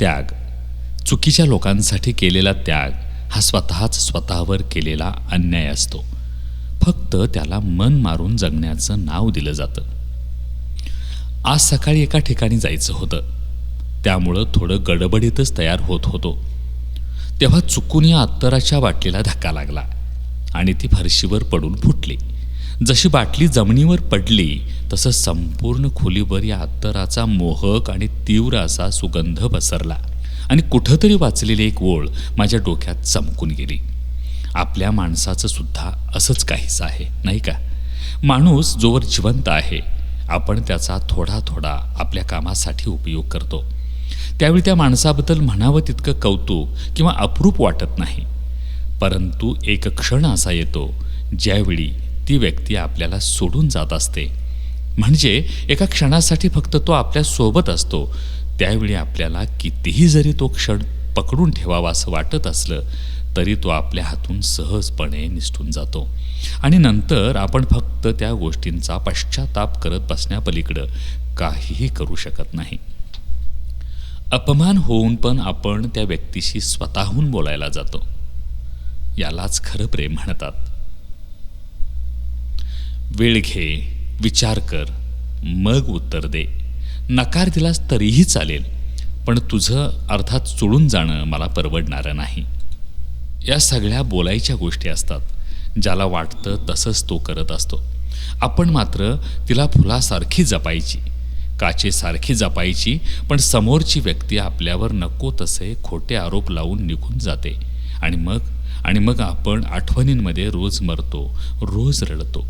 त्याग. चुकीच्या लोकांसाठी केलेला त्याग हा स्वतःच स्वतःवर केलेला अन्याय असतो. फक्त त्याला मन मारून जगण्याचं नाव दिलं जातं. आज सकाळी एका ठिकाणी जायचं होतं. त्यामुळं थोडं गडबडीतच तयार होत होतो. तेव्हा चुकून या अत्तराच्या बाटलीला धक्का लागला आणि ती फरशीवर पडून फुटली. जशी बाटली जमिनीवर पडली तसं संपूर्ण खोलीवर या अत्तराचा मोहक आणि तीव्र असा सुगंध पसरला आणि कुठंतरी वाचलेली एक ओळ माझ्या डोक्यात चमकून गेली. आपल्या माणसाचं सुद्धा असंच काहीच आहे नाही का? माणूस जोवर जिवंत आहे आपण त्याचा थोडा थोडा आपल्या कामासाठी उपयोग करतो. त्यावेळी त्या माणसाबद्दल म्हणावं तितकं कौतुक किंवा अप्रूप वाटत नाही. परंतु एक क्षण असा येतो ज्यावेळी ती व्यक्ती आपल्याला सोडून जात असते. म्हणजे एका क्षणासाठी फक्त तो आपल्यासोबत असतो. त्यावेळी आपल्याला कितीही जरी तो क्षण पकडून ठेवावा असं वाटत असलं तरी तो आपल्या हातून सहजपणे निसटून जातो. आणि नंतर आपण फक्त त्या गोष्टींचा पश्चाताप करत बसण्यापलीकडं काहीही करू शकत नाही. अपमान होऊन पण आपण त्या व्यक्तीशी स्वतःहून बोलायला जातो. यालाच खरं प्रेम म्हणतात. वेळ घे विचार कर मग उत्तर दे. नकार दिलास तरीही चालेल पण तुझं अर्थात सोडून जाणं मला परवडणारं नाही. या सगळ्या बोलायच्या गोष्टी असतात ज्याला वाटतं तसंच तो करत असतो. आपण मात्र तिला फुलासारखी जपायची काचेसारखी जपायची पण समोरची व्यक्ती आपल्यावर नको तसे खोटे आरोप लावून निघून जाते. आणि मग आणि मग आपण आठवणींमध्ये रोज मरतो रोज रडतो.